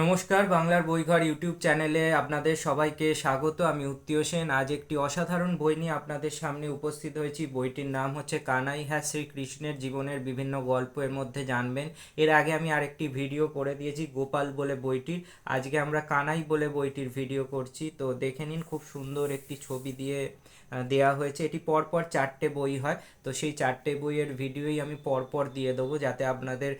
নমস্কার, বাংলার বইঘর ইউটিউব চ্যানেলে আপনাদের সবাইকে স্বাগত। আমি উত্তীয় সেন। আজ একটি অসাধারণ বই নিয়ে আপনাদের সামনে উপস্থিত হয়েছি। বইটির নাম হচ্ছে কানাই হ্যাঁ শ্রীকৃষ্ণের জীবনের বিভিন্ন গল্পের মধ্যে জানবেন। এর আগে আমি আরেকটি ভিডিও করে দিয়েছি, গোপাল বলে বইটির। আজকে আমরা কানাই বলে বইটির ভিডিও করছি। তো দেখে নিন, খুব সুন্দর একটি ছবি দিয়ে দেয়া হয়েছে। এটি পরপর চারটে বই হয়। তো সেই চারটে বইয়ের ভিডিওই আমি পরপর দিয়ে দেবো, যাতে আপনাদের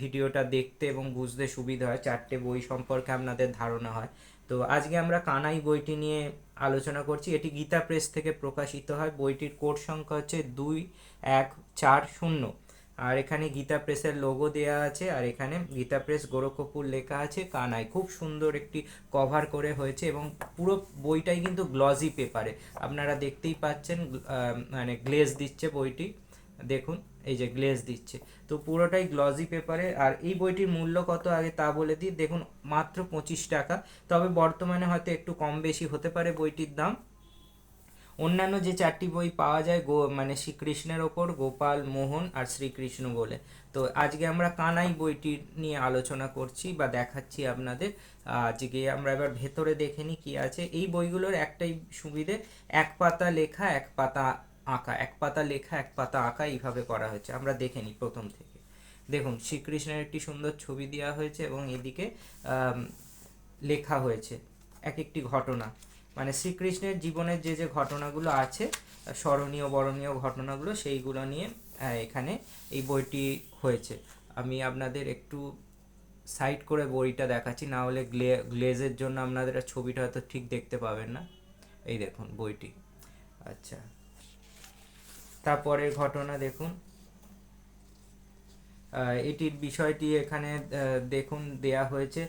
ভিডিওটা দেখতে এবং বুঝতে সুবিধা হয়। চারটে বই সম্পর্কে আপনাদের ধারণা হয়। তো আজকে আমরা কানাই বইটি নিয়ে আলোচনা করছি। এটি গীতা প্রেস থেকে প্রকাশিত হয়। বইটির কোড সংখ্যা হচ্ছে দুই, এক, চার, শূন্য। আর এখানে গীতা প্রেসের লোগো দেয়া আছে। আর এখানে গীতা প্রেস গোরখপুর লেখা আছে কানাই। খুব সুন্দর একটি কভার করে হয়েছে এবং পুরো বইটাই কিন্তু গ্লজি পেপারে আপনারা দেখতেই পাচ্ছেন মানে গ্লেজ দিচ্ছে বইটি। দেখুন। এই যে গ্লেজ দিচ্ছে। তো পুরোটাই গ্লজি পেপারে আর এই বইটির মূল্য কত আগে তা বলে দিই। দেখুন, মাত্র পঁচিশ টাকা। তবে বর্তমানে হয়তো একটু কম বেশি হতে পারে বইটির দাম। অন্যান্য যে চারটি বই পাওয়া যায়, গো মানে শ্রীকৃষ্ণের ওপর, গোপাল মোহন আর শ্রীকৃষ্ণ বলে। তো আজকে আমরা কানাই বইটি নিয়ে আলোচনা করছি বা দেখাচ্ছি আপনাদের। আজকে আমরা এবার ভেতরে দেখে নিই কি আছে। এই বইগুলোর একটাই সুবিধে, এক পাতা লেখা, এক পাতা আঁকা, এক পাতা লেখা, এক পাতা আঁকা এইভাবে করা হয়েছে। আমরা দেখে নিই প্রথম থেকে। দেখুন, শ্রীকৃষ্ণের একটি সুন্দর ছবি দেওয়া হয়েছে এবং এদিকে লেখা হয়েছে এক একটি ঘটনা। মানে শ্রীকৃষ্ণের জীবনের যে যে ঘটনাগুলো আছে, স্মরণীয়, বরণীয় ঘটনাগুলো, সেইগুলো নিয়ে এখানে এই বইটি হয়েছে। আমি আপনাদের একটু সাইড করে বইটা দেখাচ্ছি, না হলে গ্লে, গ্লেজের জন্য আপনাদের ছবিটা হয়তো ঠিক দেখতে পাবেন না। এই দেখুন বইটি। আচ্ছা। তারপরের ঘটনা দেখুন। এটির বিষয়টি এখানে দেখুন, দেয়া হয়েছে।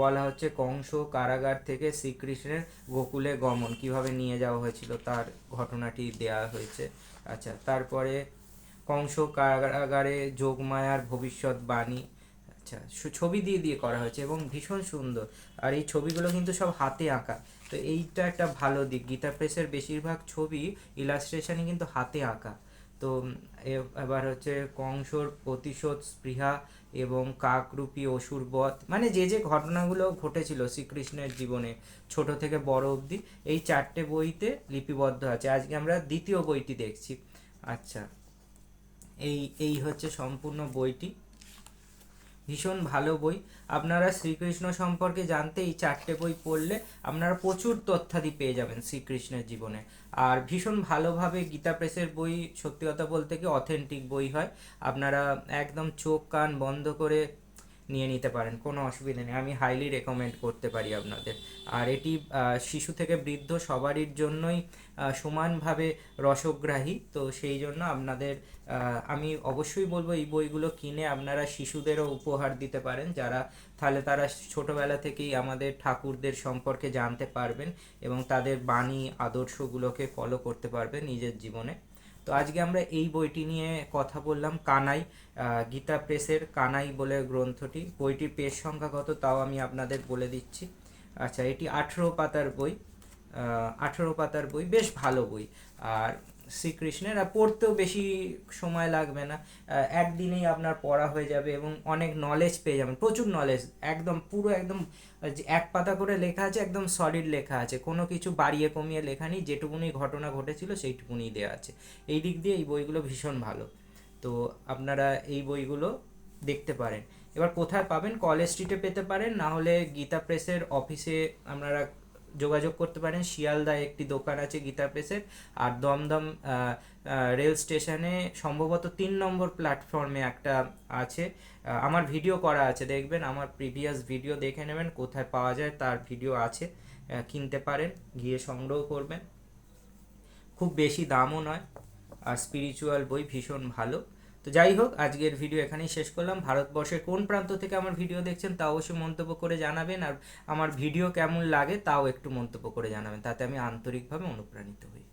বলা হচ্ছে কংস কারাগার থেকে শ্রীকৃষ্ণের গোকুলে গমন। কীভাবে নিয়ে যাওয়া হয়েছিল তার ঘটনাটি দেয়া হয়েছে। আচ্ছা তারপরে কংস কারাগারে যোগমায়ার ভবিষ্যৎবাণী আচ্ছা ছবি দিয়ে দিয়ে করা হয়েছে এবং ভীষণ সুন্দর। আর এই ছবিগুলো কিন্তু সব হাতে আঁকা। তো এইটা একটা ভালো দিক। গীতা প্রেসের বেশিরভাগ ছবি ইলাস্ট্রেশনই কিন্তু হাতে আঁকা। তো এবার হচ্ছে কংসর প্রতিশোধ স্পৃহা এবং কাকরূপী অসুরবধ মানে যে যে ঘটনাগুলো ঘটেছিল শ্রীকৃষ্ণের জীবনে, ছোট থেকে বড় অবধি, এই চারটে বইতে লিপিবদ্ধ আছে। আজকে আমরা দ্বিতীয় বইটি দেখছি। আচ্ছা এই এই হচ্ছে সম্পূর্ণ বইটি। ভীষণ ভালো বই। আপনারা শ্রীকৃষ্ণ সম্পর্কে জানতে এই চারটে বই পড়লে আপনারা প্রচুর তথ্যাদি পেয়ে যাবেন শ্রীকৃষ্ণের জীবনে। আর ভীষণ ভালোভাবে গীতা প্রেসের বই, সত্যি কথা বলতে কি অথেন্টিক বই হয়। আপনারা একদম চোখ কান বন্ধ করে নিয়ে নিতে পারেন, কোনো অসুবিধা নেই। আমি হাইলি রেকমেন্ড করতে পারি আপনাদের। আর এটি শিশু থেকে বৃদ্ধ সবারই জন্যই সমানভাবে রসগ্রাহী। তো সেই জন্য আপনাদের আমি অবশ্যই বলব, এই বইগুলো কিনে আপনারা শিশুদেরও উপহার দিতে পারেন, যারা, তাহলে তারা ছোটোবেলা থেকেই আমাদের ঠাকুরদের সম্পর্কে জানতে পারবেন এবং তাদের বাণী, আদর্শগুলোকে ফলো করতে পারবেন নিজের জীবনে। তো আজকে আমরা এই বইটি নিয়ে কথা বললাম, কানাই গীতা প্রেসের কানাই বলে গ্রন্থটি। বইটির পেজ সংখ্যা কত তাও আমি আপনাদের বলে দিচ্ছি। আচ্ছা এটি আঠেরো পাতার বই আঠেরো পাতার বই, বেশ ভালো বই। আর শ্রীকৃষ্ণের, আর পড়তেও বেশি সময় লাগবে না। একদিনেই আপনার পড়া হয়ে যাবে এবং অনেক নলেজ পেয়ে যাবেন, প্রচুর নলেজ একদম পুরো একদম এক পাতা করে লেখা আছে, একদম সলিড লেখা আছে। কোনো কিছু বাড়িয়ে কমিয়ে লেখা নেই, যেটুকুনি ঘটনা ঘটেছিল সেইটুকুনি দেওয়া আছে। এই দিক দিয়ে এই বইগুলো ভীষণ ভালো। তো আপনারা এই বইগুলো দেখতে পারেন। এবার কোথায় পাবেন? কলেজ স্ট্রিটে পেতে পারেন, না হলে গীতা প্রেসের অফিসে আপনারা যোগাযোগ করতে পারেন। শিয়ালদায় একটি দোকান আছে গীতা প্রেসের আর দমদম রেল স্টেশনে সম্ভবত তিন নম্বর প্ল্যাটফর্মে একটা আছে। আমার ভিডিও করা আছে, দেখবেন। আমার প্রিভিয়াস ভিডিও দেখে নেবেন, কোথায় পাওয়া যায়, তার ভিডিও আছে। কিনতে পারেন, গিয়ে সংগ্রহ করবেন। খুব বেশি দামও নয়, আর স্পিরিচুয়াল বই ভীষণ ভালো। তো যাই হোক, আজকের ভিডিও এখানেই শেষ করলাম। ভারতবর্ষের কোন প্রান্ত থেকে আমার ভিডিও দেখছেন তা অবশ্যই মন্তব্য করে জানাবেন। আর আমার ভিডিও কেমন লাগে তাও একটু মন্তব্য করে জানাবেন। তাতে আমি আন্তরিকভাবে অনুপ্রাণিত হই।